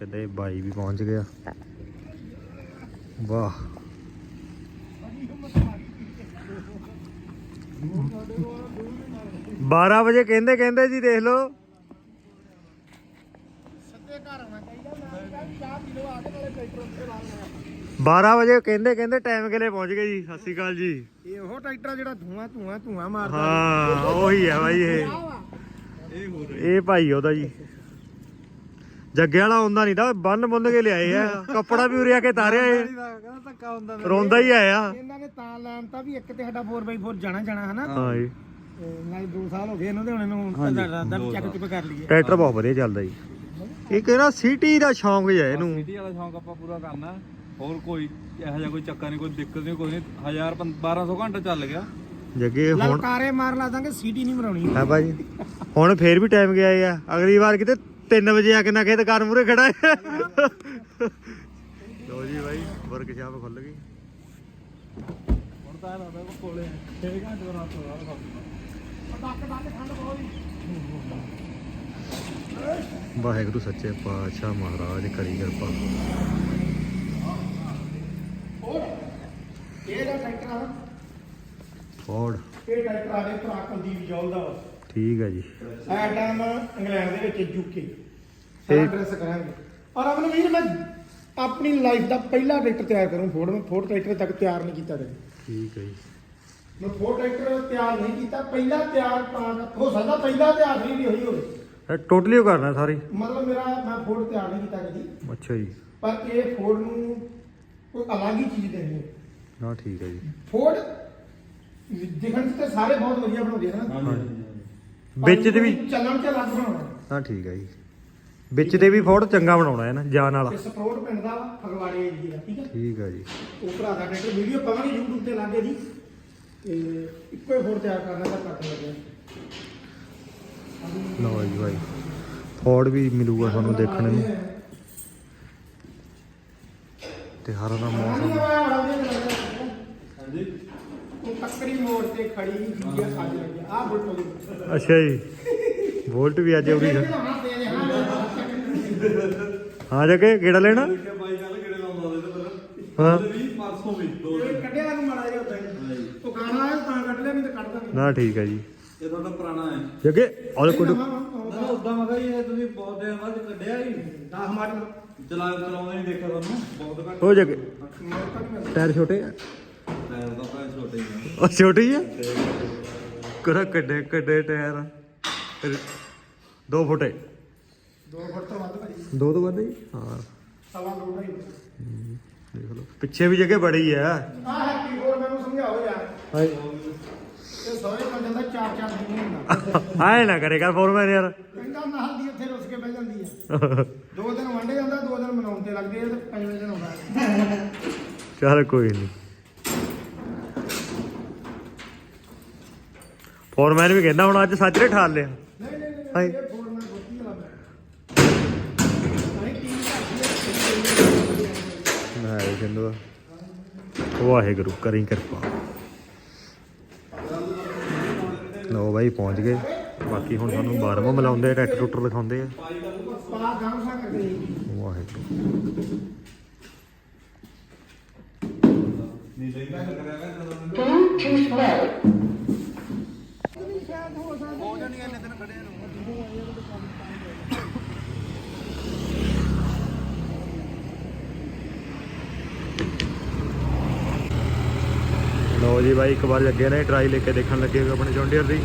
ਬਾਈ ਵੀ ਪਹੁੰਚ ਗਿਆ। ਵਾਹ। ਬਾਰਾਂ ਵਜੇ ਕਹਿੰਦੇ ਕਹਿੰਦੇ ਜੀ ਦੇਖ ਲਓ। ਸੱਤੇ ਘਰ ਆਉਣਾ ਚਾਹੀਦਾ ਮੈਂ ਕਿਹਾ ਵੀ ਚਾਹ ਪੀ ਲਓ ਆ ਕੇ ਨਾਲੇ ਟਰੈਕਟਰ ਉੱਤੇ ਲਾ ਲੈਣਾ 12 ਵਜੇ ਕਹਿੰਦੇ ਕਹਿੰਦੇ ਟਾਈਮ ਕਿਲੇ ਪਹੁੰਚ ਗਏ ਜੀ? ਸਤਿ ਸ਼੍ਰੀ ਅਕਾਲ ਜੀ। ਇਹ ਉਹ ਟਰੈਕਟਰ ਜਿਹੜਾ ਧੂਆਂ ਧੂਆਂ ਧੂਆਂ ਮਾਰਦਾ। ਹਾਂ ਉਹੀ ਹੈ ਬਾਈ ਇਹ। ਇਹ ਭਾਈ ਉਹਦਾ ਜੀ। ਜੱਗੇ ਵਾਲਾ ਆਉਂਦਾ ਨਹੀਂ ਤਾਂ ਬੰਨ ਬੰਨ ਕੇ ਲਿਆਏ ਆ। ਕੱਪੜਾ ਵੀ ਉਰਿਆ ਕੇ ਤਾਰਿਆ ਇਹ। ਕਹਿੰਦਾ ਧੱਕਾ ਹੁੰਦਾ ਰੋਂਦਾ ਹੀ ਆਇਆ। ਇਹਨਾਂ ਨੇ ਤਾਂ ਲੈਣ ਤਾਂ ਵੀ ਇੱਕ ਤੇ ਸਾਡਾ 4x4 ਜਾਣਾ ਜਾਣਾ ਹਨਾ। ਹਾਂ ਜੀ। ਨਾਲ 2 ਸਾਲ ਹੋ ਗਏ ਇਹਨੂੰ ਤੇ ਹੁਣ ਇਹਨੂੰ ਦਾ ਚੈੱਕ ਚੁੱਕ ਕਰ ਲਈਏ। ਟਰੈਕਟਰ ਬਹੁਤ ਵਧੀਆ ਚੱਲਦਾ ਜੀ। ਇਹ ਕਹਿੰਦਾ ਸਿਟੀ ਦਾ ਸ਼ੌਂਕ ਜਿਹਾ ਇਹਨੂੰ। ਸਿਟੀ ਵਾਲਾ ਸ਼ੌਂਕ ਆਪਾਂ ਪੂਰਾ ਕਰਨਾ। ਹੋਰ ਕੋਈ ਇਹੋ ਜਿਹਾ ਕੋਈ ਚੱਕਰ ਨਹੀਂ ਕੋਈ ਦਿੱਕਤ ਨਹੀਂ ਕੋਈ ਨਹੀਂ। 1000 1200 ਘੰਟਾ ਚੱਲ ਗਿਆ। ਜੱਗੇ ਹੁਣ ਲਲਕਾਰੇ ਮਾਰ ਲਾ ਦਾਂਗੇ ਸੀਟੀ ਨਹੀਂ ਮਰਾਉਣੀ। ਹੈ ਭਾਜੀ। ਹੁਣ ਫੇਰ ਵੀ ਟਾਈਮ ਗਿਆ ਆ। ਅਗਲੀ ਵਾਰ ਕਿਤੇ 3 ਵਜੇ ਆ ਕੇ ਨਾ ਕਿਤੇ ਕਾਰ ਮੂਰੇ ਖੜਾ ਹੈ। ਲੋ ਜੀ ਭਾਈ ਵਰਕਸ਼ਾਪ ਖੁੱਲ ਗਈ। ਹੁਣ ਤਾਂ ਲੱਗਦਾ ਕੋਲੇ 6 ਘੰਟੇ ਦਾ ਰਾਤ ਹੋਇਆ ਡੱਕ ਡੱਕ ਠੰਡ ਬਹੁਤ ਵਾਹਿਗੁਰੂ ਸੱਚੇ ਪਾਤਸ਼ਾਹ ਮਹਾਰਾਜ ਕਰੀ ਕਿਰਪਾ। ਇਹ ਦਾ ਟਰੈਕਟਰ ਆ? ਫੋਰਡ ਇਹ ਟਰੈਕਟਰ ਆ? ਦੇ ਭਰਾ ਕੁਲਦੀਪ ਜੌਲ ਦਾ ਵਾ। ਠੀਕ ਹੈ ਜੀ। ਇਹ ਟਾਈਮ ਇੰਗਲੈਂਡ ਦੇ ਵਿੱਚ ਯੂਕੇ ਸਾਰਾ ਡਰੈਸ ਕਰਾਂਗੇ। ਔਰ ਅਮਨ ਵੀਰ ਮੈਂ ਆਪਣੀ ਲਾਈਫ ਦਾ ਪਹਿਲਾ ਟਰੈਕਟਰ ਤਿਆਰ ਕਰੂੰ। ਫੋਰਡ ਮੈਂ ਫੋਰਡ ਟਰੈਕਟਰ ਤੱਕ ਤਿਆਰ ਨਹੀਂ ਕੀਤਾ ਕਦੇ। ਠੀਕ ਹੈ ਜੀ। ਮੈਂ ਫੋਰਡ ਟਰੈਕਟਰ ਤਿਆਰ ਨਹੀਂ ਕੀਤਾ। ਪਹਿਲਾ ਤਿਆਰ ਤਾਂ ਹੋ ਸਕਦਾ ਪਹਿਲਾ ਤੇ ਆਖਰੀ ਵੀ ਹੋਈ ਹੋਵੇ। ਇਹ ਟੋਟਲੀ ਕਰਨਾ ਸਾਰੀ। ਮਤਲਬ ਮੇਰਾ ਮੈਂ ਫੋਰਡ ਤਿਆਰ ਨਹੀਂ ਕੀਤਾ ਕਦੀ। ਅੱਛਾ ਜੀ। ਪਰ ਇਹ ਫੋਰਡ ਨੂੰ ਕੋਈ ਅਲੱਗ ਹੀ ਚੀਜ਼ ਦੇਣੀ ਹੈ। ਨਾ ਠੀਕ ਹੈ ਜੀ। ਫੋਰਡ ਦਿਖਣ ਤੇ ਸਾਰੇ ਬਹੁਤ ਵਧੀਆ ਬਣਾਉਂਦੇ ਆ ਨਾ। ਵਿੱਚ ਤੇ ਵੀ ਚੱਲਣ 'ਚ ਅਲੱਗ ਬਣਾਉਣਾ ਹਾਂ। ਠੀਕ ਹੈ ਜੀ। ਵਿੱਚ ਤੇ ਵੀ ਫੋਰਡ ਚੰਗਾ ਬਣਾਉਣਾ ਹੈ ਨਾ ਜਾਨ ਵਾਲਾ। ਤੇ ਸਪੋਰਟ ਪਿੰਡ ਦਾ ਫਗਵਾੜੇ ਏਰੀਆ ਦਾ ਠੀਕ ਹੈ? ਠੀਕ ਹੈ ਜੀ। ਉਹ ਭਰਾ ਦਾ ਟਰੈਕਟਰ ਵੀਡੀਓ ਪਾਵਾਂਗੇ YouTube ਤੇ ਲਾਗੇ ਦੀ ਤੇ ਇੱਕੋ ਹੀ ਫੋੜ ਤਿਆਰ ਕਰਨਾ ਤਾਂ ਕੱਟ ਲੱਗਿਆ। ਲਓ ਜੀ ਭਾਈ ਫੋਰਡ ਵੀ ਮਿਲੂਗਾ ਤੁਹਾਨੂੰ ਦੇਖਣ ਨੂੰ। ਤੇ ਹਰ ਦਾ ਮੌਸਮ। ਹਾਂਜੀ। ਉਹ ਟੱਕਰੀ ਮੋੜ ਤੇ ਖੜੀ ਜੀ ਆ ਅੱਜ ਲੱਗਿਆ ਆ। ਬੁਲਟੋ ਦੀ ਅੱਛਾ ਜੀ। ਵੋਲਟ ਵੀ ਅੱਜ ਉਰੀ ਹਾਂ ਤੇ ਹਾਂ ਹਾਂ ਜੱਗੇ ਕਿਹੜਾ ਲੈਣਾ? ਦੇਖਿਆ ਬਾਈ ਕੱਲ ਕਿਹੜੇ ਲਾਉਂਦਾ ਉਹਦੇ ਤੇ ਪਰ। ਹਾਂ। ਉਹਦੇ ਵੀ ਪਰਸੋਂ ਵੀ ਦੋ ਇਹ ਦਿਨ। ਕੱਢਿਆ ਨੂੰ ਮਾੜਾ ਜਿਹਾ ਹੁੰਦਾ ਹੈ। ਉਹ ਗਾਣਾ ਆਇਆ ਤਾਂ ਕੱਢ ਲਿਆ ਨਹੀਂ ਤਾਂ ਕੱਢਦਾ ਨਹੀਂ। ਨਾ ਠੀਕ ਹੈ ਜੀ। ਇਹ ਤੁਹਾਡਾ ਪੁਰਾਣਾ ਹੈ। ਜੱਗੇ ਔਰ ਕੁੱਡ ਨਾ ਉਦਾਂ ਮੈਂ ਕਿਹਾ ਜੀ ਇਹ ਤੁਸੀਂ ਬਹੁਤ ਦਿਨ ਬਾਅਦ ਕੱਢਿਆ ਹੀ 10 ਮਾਡਲ ਚਲਾ ਚਲਾਉਂਦੇ ਨਹੀਂ ਦੇਖਿਆ ਤੁਹਾਨੂੰ। ਬਹੁਤ ਘੱਟ। ਹੋ ਜੱਗੇ ਟਾਇਰ ਛੋਟੇ ਆ। ਟਾਇਰ ਤਾਂ ਭਾਵੇਂ ਛੋਟੇ ਹੀ ਆ ਉਹ ਛੋਟੀ ਆ? ਕਰਾ ਕੱਡੇ ਕੱਡੇ ਟਾਇਰ। ਫਿਰ ਦੋ ਫੁੱਟੇ ਦੋ ਫੁੱਟ ਤੋਂ ਵੱਧ ਭਾਜੀ। ਦੋ ਤੋਂ ਵੱਧ ਜੀ ਹਾਂ। ਸਵਾ ਦੋ ਢਾਈ ਦੇਖ ਲਓ। ਪਿੱਛੇ ਵੀ ਜਗ੍ਹਾ ਬੜੀ ਆ। ਆ ਹੈਪੀ ਫੋਰ ਮੈਨੂੰ ਸਮਝਾਓ ਯਾਰ। ਇਹ ਸਾਰੇ ਬੰਦੇ ਦਾ ਚਾਰ ਚਾਰ ਦਿਨ ਹੁੰਦਾ। ਆਏ ਨਾ ਕਰੇਗਾ ਫੋਰਮੈਨ ਯਾਰ। ਕਹਿੰਦਾ ਨਾਲ ਦੀ ਉੱਥੇ ਰੁੱਸ ਕੇ ਬਹਿ ਜਾਂਦੀ ਆ ਦੋ ਦਿਨ ਵੰਡੇ ਜਾਂਦਾ ਦੋ ਦਿਨ ਮਨਾਉਣ ਤੇ ਲੱਗਦੇ ਆ ਤੇ ਪੰਜਵੇਂ ਦਿਨ ਆਉਂਦਾ। ਚੱਲ ਕੋਈ ਨਹੀਂ ਫੋਰਮੈਨ ਵੀ ਕਹਿੰਦਾ ਹੁਣ ਅੱਜ ਸੱਚ ਨੇ ਠਾਲ ਲਿਆ। ਨਹੀਂ ਨਹੀਂ ਨਹੀਂ ਹਾਏ। ਇਹ ਫੋਰ ਮੈਂ ਗੋਤੀ ਲੱਗਦਾ ਨਹੀਂ ਟੀਮ ਘੱਟ ਹੀ ਇਹ ਕਹਿੰਦਾ ਵਾਹਿਗੁਰੂ ਕਰੀ ਕਿਰਪਾ। ਲੋ ਬਾਈ ਪਹੁੰਚ ਗਏ। ਬਾਕੀ ਹੁਣ ਸਾਨੂੰ 12ਵਾਂ ਮਿਲਾਉਂਦੇ ਆ ਟਰੈਕਟਰ ਟਰੂਕਟਰ ਦਿਖਾਉਂਦੇ ਆ ਕਰਦੇ ਵਾਹਿਗੁਰੂ ਨਹੀਂ ਲਈ ਮੈਂ ਕਰਿਆ ਕਰ ਜਦੋਂ Go to slow. ਹੋ ਜਾਣੀ ਇੰਨੇ ਦਿਨ ਖੜਿਆ ਨੂੰ ਲੋ ਜੀ ਬਾਈ, ਇੱਕ ਵਾਰ ਅੱਗੇ ਨੇ ਟਰਾਈ ਲੈ ਕੇ ਦੇਖਣ ਲੱਗੇ ਹੋਏ ਆਪਣੇ ਜੌਂਡੀਅਰ ਦੀ।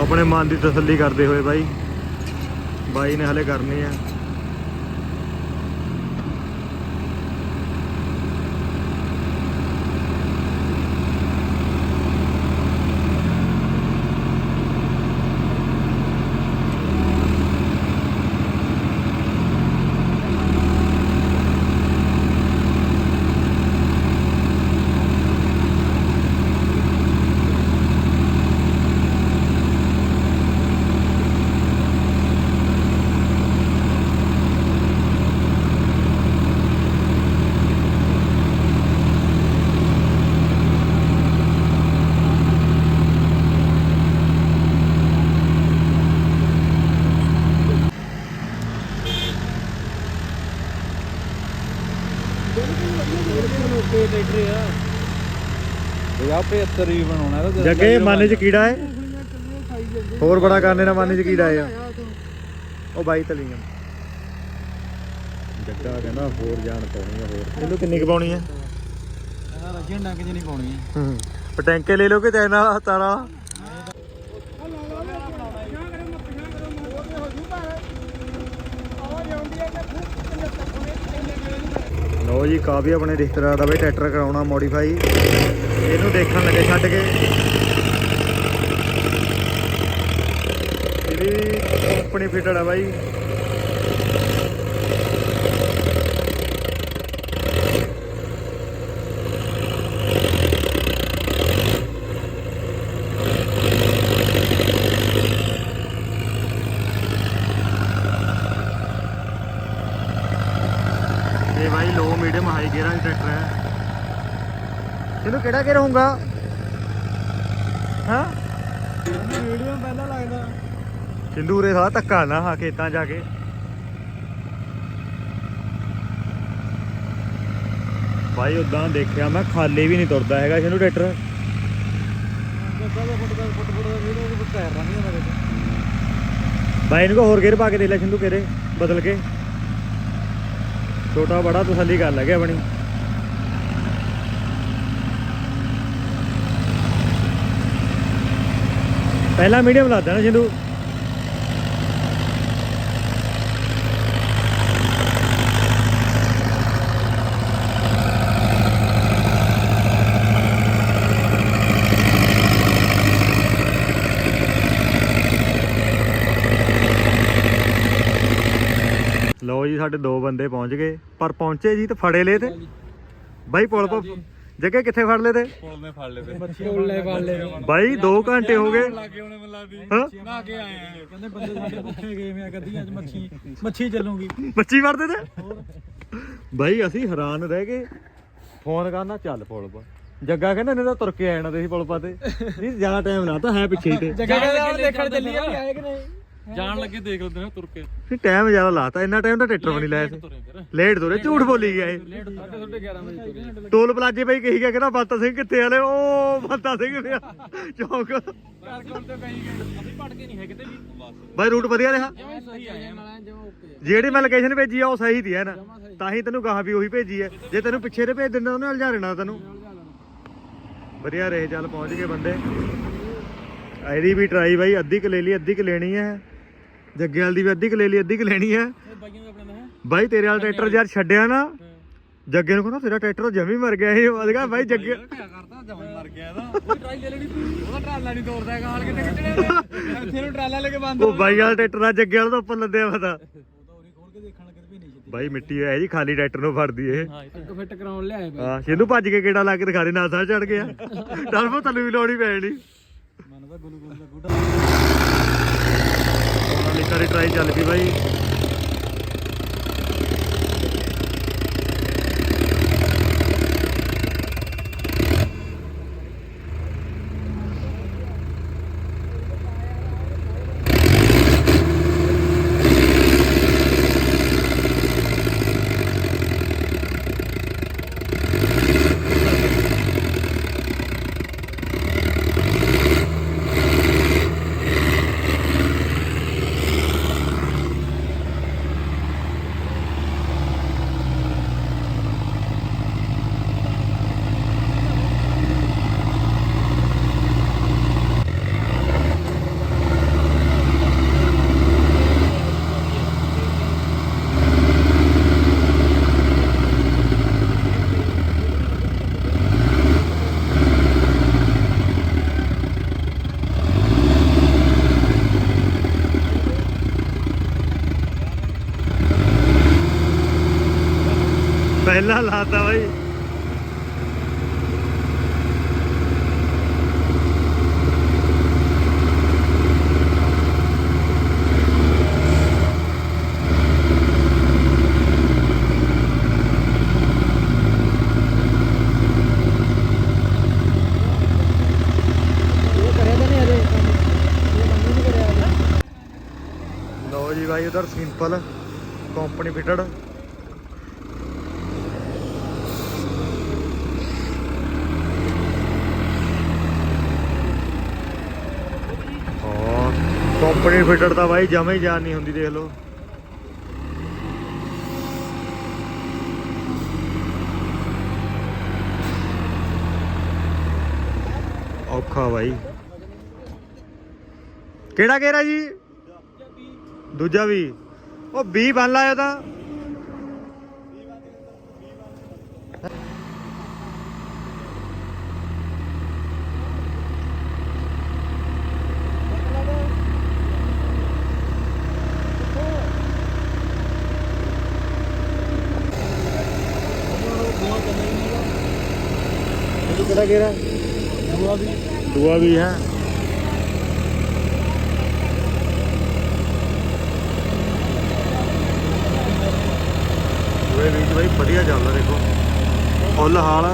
ਆਪਣੇ ਮਨ ਦੀ ਤਸੱਲੀ ਕਰਦੇ ਹੋਏ ਬਾਈ। ਬਾਈ ਨੇ ਹਲੇ ਕਰਨੀ ਹੈ ਟਰੈਕਟਰ ਆ। 50 75 ਹੀ ਬਣਾਉਣਾ ਇਹਦਾ ਜੱਗੇ ਮਨ ਚ ਕੀੜਾ ਹੈ? ਹੋਰ ਬੜਾ ਕਰਨੇ ਦਾ ਮਨ ਚ ਕੀੜਾ ਹੈ। ਉਹ ਬਾਈ ਤਲੀਆਂ ਜੱਗਾ ਕਹਿੰਦਾ ਹੋਰ ਜਾਣ ਪਾਉਣੀ ਆ ਹੋਰ। ਇਹਨੂੰ ਕਿੰਨੀ ਕੁ ਪਾਉਣੀ ਹੈ ਇਹਨਾਂ ਰੱਜੀਆਂ ਡੰਗ ਚ ਨਹੀਂ ਪਾਉਣੀ ਹੂੰ। ਪਟੈਂਕੇ ਲੈ ਲਓ ਕਿ ਤੈਨ ਨਾਲ ਤਾਰਾ? ਲੋ ਜੀ, ਕਾਫੀ ਆਪਣੇ ਰਿਸ਼ਤੇਦਾਰ ਦਾ ਬਈ ਟਰੈਕਟਰ ਕਰਾਉਣਾ ਮੋਡੀਫਾਈ ਇਹਨੂੰ ਦੇਖਣ ਲੱਗੇ ਛੱਡ ਕੇ। ਇਹ ਕੰਪਨੀ ਫਿਟਡ ਆ ਬਾਈ ਇਹ ਬਾਈ ਲੋ ਮੀਡੀਅਮ ਹਾਈ ਗੇਅਰਾਂ ਦਾ ਟਰੈਕਟਰ ਹੈ ਇਹਨੂੰ ਕਿਹੜਾ ਗੇਅਰ ਹੋਊਗਾ? ਹਾਂ? ਵੀਡੀਓ ਪਹਿਲਾਂ ਲੱਗਦਾ। ਸਿੰਦੂਰੇ ਸਾਰਾ ਧੱਕਾ ਨਾ ਹਾਂ ਖੇਤਾਂ ਜਾ ਕੇ। ਬਾਈ ਉਦਾਂ ਦੇਖਿਆ ਮੈਂ ਖਾਲੀ ਵੀ ਨਹੀਂ ਤੁਰਦਾ ਹੈਗਾ ਇਹਨੂੰ ਟਰੈਕਟਰ। ਬਾਈ ਇਹਨੂੰ ਹੋਰ ਗੇਅਰ ਪਾ ਕੇ ਦੇ ਲੈ ਸਿੰਧੂ ਕੇਰੇ ਬਦਲ ਕੇ। ਛੋਟਾ ਬੜਾ ਤਸੱਲੀ ਕਰ ਲੱਗਿਆ ਬਣੀ ਪਹਿਲਾ ਮੀਡੀਅਮ ਲਾਦਾ ਨਾ ਸਿੰਧੂ ਲਓ ਜੀ ਸਾਡੇ ਦੋ ਬੰਦੇ ਪਹੁੰਚ ਗਏ ਪਰ ਪਹੁੰਚੇ ਜੀ ਤੇ ਫੜੇ ਲਏ ਤੇ। ਬਾਈ ਪੁਲ ਪਾ ਜੱਗੇ ਕਿੱਥੇ ਫੜ ਲਏ ਤੇ? ਪੁਲ ਨੇ ਫੜ ਲਏ ਤੇ। ਬਾਈ 2 ਘੰਟੇ ਹੋ ਗਏ। ਲੱਗੇ ਉਹਨੇ ਮੱਲਾ ਦੀ ਹਾਂ? ਨਾ ਕੇ ਆਏ ਆ ਕਹਿੰਦੇ ਬੰਦੇ ਸਾਡੇ ਭੁੱਖੇ ਗਏ ਮੈਂ ਗੱਦੀਆਂ ਚ ਮੱਛੀ ਮੱਛੀ ਚੱਲੂਗੀ। ਬੱਚੀ ਵੜਦੇ ਤੇ? ਬਾਈ ਅਸੀਂ ਹੈਰਾਨ ਰਹਿ ਗਏ। ਫੋਨ ਕਰਨਾ ਚੱਲ ਪੁਲ ਪਾ। ਜੱਗਾ ਕਹਿੰਦਾ ਨਹੀਂ ਤਾਂ ਤੁਰ ਕੇ ਆ ਜਾਣਾ ਤੁਸੀਂ ਪੁਲ ਪਾ ਤੇ ਨਹੀਂ ਜ਼ਿਆਦਾ ਟਾਈਮ ਨਾ ਤਾਂ ਹੈ ਪਿੱਛੇ ਹੀ ਤੇ। ਜਗ੍ਹਾ ਕਹਿੰਦਾ ਦੇਖਣ ਚੱਲੀ ਆ ਆਏ ਕਿ ਨਹੀਂ? ਜਾਣ ਲੱਗੇ ਦੇਖ ਲੈਂਦੇ ਨੇ ਤੁਰ ਕੇ। ਨਹੀਂ ਟਾਈਮ ਜ਼ਿਆਦਾ ਲਾਤਾ ਇੰਨਾ ਟਾਈਮ ਤਾਂ ਟਰੈਕਟਰ ਵੀ ਨਹੀਂ ਲਾਇਆ ਸੀ। ਤੁਰੇ ਫਿਰ। ਲੇਟ ਤੁਰੇ ਝੂਠ ਬੋਲੀ ਗਿਆ ਇਹ। ਸਾਡੇ ਤੁਹਾਡੇ 11 ਵਜੇ ਤੁਰੇ। ਟੋਲ ਪਲਾਜੇ ਬਈ ਕਹੀ ਗਿਆ ਕਹਿੰਦਾ ਬੰਤਾ ਸਿੰਘ ਕਿੱਥੇ ਆਲੇ ਉਹ ਬੰਤਾ ਸਿੰਘ ਪਿਆ ਚੌਂਕ। ਤੇ ਕਹੀ ਗਏ। ਅਸੀਂ ਪੜ ਕੇ ਨਹੀਂ ਹੈ ਕਿਤੇ ਵੀ। ਬਾਈ ਰੂਟ ਵਧੀਆ ਰਿਹਾ। ਜਿਵੇਂ ਸਹੀ ਜਿਹੜੀ ਮੈਂ ਲੋਕੇਸ਼ਨ ਭੇਜੀ ਆ ਉਹ ਸਹੀ ਦੀ ਹੈ ਨਾ? ਤਾਂ ਹੀ ਤੈਨੂੰ ਕਹਾ ਵੀ ਉਹੀ ਭੇਜੀ ਹੈ ਜੇ ਤੈਨੂੰ ਪਿੱਛੇ ਤੇ ਭੇਜ ਦਿੰਦਾ ਉਹਨੇ ਉਲਝਾ ਦੇਣਾ ਤੈਨੂੰ। ਵਧੀਆ ਰਹੇ ਚੱਲ ਪਹੁੰਚ ਗਏ ਬੰਦੇ। ਇਹਦੀ ਵੀ ਟਰਾਈ ਬਾਈ ਅੱਧੀ ਕ ਲੈ ਲਈ ਅੱਧੀ ਕ ਲੈਣੀ ਹੈ ਜੱਗੇ ਵਾਲ ਦੀ ਵੀ ਅੱਧੀ ਕ ਲੈ ਲਈ ਅੱਧੀ ਕ ਲੈਣੀ ਹੈ ਇਹ ਬਾਈਆਂ ਦਾ ਆਪਣਾ ਹੈ ਬਾਈ ਤੇਰੇ ਵਾਲਾ ਟਰੈਕਟਰ ਯਾਰ ਛੱਡਿਆ ਨਾ। ਜੱਗੇ ਨੂੰ ਕਹਿੰਦਾ ਤੇਰਾ ਟਰੈਕਟਰ ਜਮੀ ਮਰ ਗਿਆ ਇਹ ਮੈਂ ਕਿਹਾ ਬਾਈ ਜੱਗੇ ਕਿਆ ਕਰਦਾ ਜਮਨ ਮਰ ਗਿਆ ਇਹਦਾ। ਉਹ ਟਰਾਈ ਲੈ ਲੈਣੀ ਤੂੰ। ਉਹਦਾ ਟਰਾਲਾ ਨਹੀਂ ਤੋੜਦਾ ਹੈਗਾ ਹਾਲ ਕਿਤੇ ਖਿੱਚਣੇ ਇੱਥੇ ਨੂੰ ਟਰਾਲਾ ਲੈ ਕੇ ਬੰਦ ਉਹ ਬਾਈ ਵਾਲਾ ਟਰੈਕਟਰ ਆ ਜੱਗੇ ਵਾਲਾ ਤਾਂ ਉੱਪਰ ਲੱਦਿਆ ਪਤਾ ਉਹਦਾ ਉਰੀ ਖੋਲ ਕੇ ਦੇਖਣ ਲੱਗੇ ਵੀ ਨਹੀਂ ਜਿੱਦੀ ਬਾਈ ਮਿੱਟੀ ਹੈ ਜੀ ਖਾਲੀ ਟਰੈਕਟਰ ਨੂੰ ਫੜਦੀ ਇਹ। ਹਾਂ ਇੱਕ ਫਿੱਟ ਕਰਾਉਣ ਲਿਆਏ ਬਈ। ਹਾਂ ਸਿੰਧੂ ਭੱਜ ਕੇ ਕਿਹੜਾ ਲਾ ਕੇ ਦਿਖਾ ਦੇ ਨਾਸਾ ਚੜ ਗਿਆ। ਟਰਬੋ ਤੈਨੂੰ ਵੀ ਲਾਉਣੀ ਪੈਣੀ। ਮਨ ਦਾ ਗੁਲੂ ਗੁਲੂ ਦਾ ਗੁੱਡਾ ਉਹਨਾਂ ਲਈ ਟਰਾਈ ਚੱਲ ਪਈ ਬਾਈ। ਪਹਿਲਾਂ ਲਾਤਾ ਬਾਈ। ਲਓ ਜੀ ਬਾਈ ਉਧਰ simple company fitted company fitter ਤਾਂ ਬਾਈ, ਜਮਾ ਹੀ ਜਾਨ ਨਹੀਂ ਹੁੰਦੀ, ਦੇਖ ਲਓ। ਔਖਾ ਬਾਈ। ਕਿਹੜਾ ਗੇਰਾ ਜੀ? ਦੂਜਾ ਵੀ। ਉਹ 20 ਬਣ ਲਾਇਆ ਤਾਂ। ਕਿਹੜਾ ਗੇਰਾ ਦੂਆ ਵੀ। ਦੂਆ ਵੀ ਹੈ। ਦੂਏ ਵਿੱਚ ਬਾਈ ਵਧੀਆ ਚੱਲਦਾ ਦੇਖੋ। ਫੁੱਲ ਹਾਲ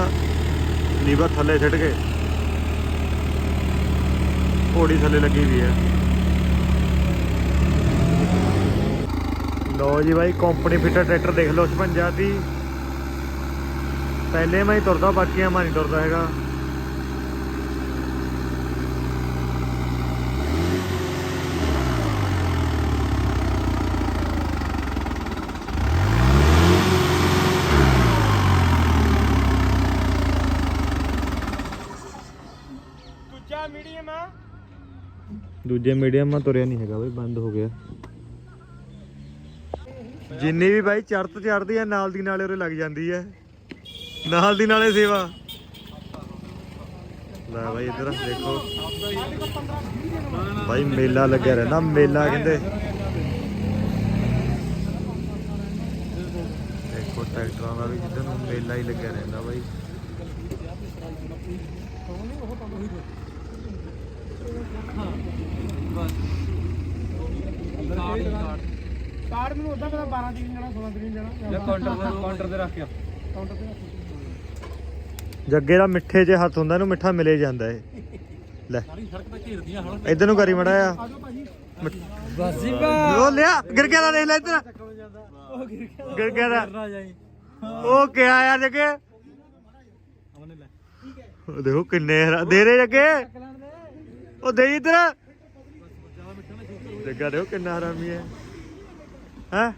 ਲੀਵਰ ਥੱਲੇ ਛੱਡ ਕੇ ਘੋੜੀ ਥੱਲੇ ਲੱਗੀ ਵੀ ਹੈ। ਲੋ ਜੀ ਬਾਈ ਕੰਪਨੀ ਫਿਟਰ ਟਰੈਕਟਰ ਦੇਖ ਲਓ 56 ਦੀ। ਪਹਿਲੇ ਮੈਂ ਹੀ ਤੁਰਦਾ ਬਾਕੀਆਂ ਮੈਂ ਨਹੀਂ ਤੁਰਦਾ ਹੈਗਾ। ਦੂਜਾ ਮੀਡੀਅਮ ਆ। ਦੂਜੇ ਮੀਡੀਅਮ ਮਾ ਤੁਰਿਆ ਨਹੀਂ ਹੈਗਾ ਬਈ ਬੰਦ ਹੋ ਗਿਆ। ਜਿੰਨੀ ਵੀ ਬਾਈ ਚੜਤ ਚੜਦੀ ਹੈ ਨਾਲ ਦੀ ਨਾਲੇ ਉਰੇ ਲੱਗ ਜਾਂਦੀ ਹੈ ਨਾਲ ਦੀ ਨਾਲੇ ਸੇਵਾ। ਲੈ ਬਾਈ ਇਧਰ ਦੇਖੋ। ਬਾਈ ਮੇਲਾ ਲੱਗਿਆ ਰਹਿੰਦਾ ਮੇਲਾ ਕਹਿੰਦੇ। ਦੇਖੋ ਟਰੈਕਟਰਾਂ ਦਾ ਵੀ ਜਿੱਦਾਂ ਨੂੰ ਮੇਲਾ ਹੀ ਲੱਗਿਆ ਰਹਿੰਦਾ ਬਾਈ। ਕਾਰ ਮੈਨੂੰ ਉਦਾਂ ਪਤਾ 12 ਤਰੀਕ ਨੂੰ ਜਾਣਾ 16 ਤਰੀਕ ਨੂੰ ਜਾਣਾ। ਕਾਊਂਟਰ ਤੇ ਕਾਊਂਟਰ ਤੇ ਰੱਖ ਕੇ ਕਾਊਂਟਰ ਤੇ ਰੱਖ ਜੱਗੇ ਦਾ ਮਿੱਠੇ 'ਚ ਹੱਥ ਹੁੰਦਾ ਇਹਨੂੰ ਮਿੱਠਾ ਮਿਲੇ ਜਾਂਦਾ ਏ ਲੈ। ਸਾਰੀ ਸੜਕ ਤੇ ਘੇਰਦੀਆਂ ਹੁਣ ਇਧਰ ਨੂੰ ਕਰੀ ਮੜਾ ਆ ਬਸ ਜੀ ਉਹ ਲਿਆ ਗਿਰ ਗਿਆ ਦਾ ਦੇਖ ਲੈ ਇੱਧਰ। ਉਹ ਗਿਰ ਗਿਆ ਗਿਰ ਗਿਆ ਦਾ। ਉਹ ਕਿਆ ਆ ਜੱਗੇ। ਉਹ ਦੇਖੋ ਕਿੰਨੇ ਦੇ ਰੇ ਜੱਗੇ। ਉਹ ਦੇ ਇੱਧਰ। ਜੱਗਾ ਦੇਖੋ ਕਿੰਨਾ ਹਰਾਮੀ ਹੈ। ਹੈ?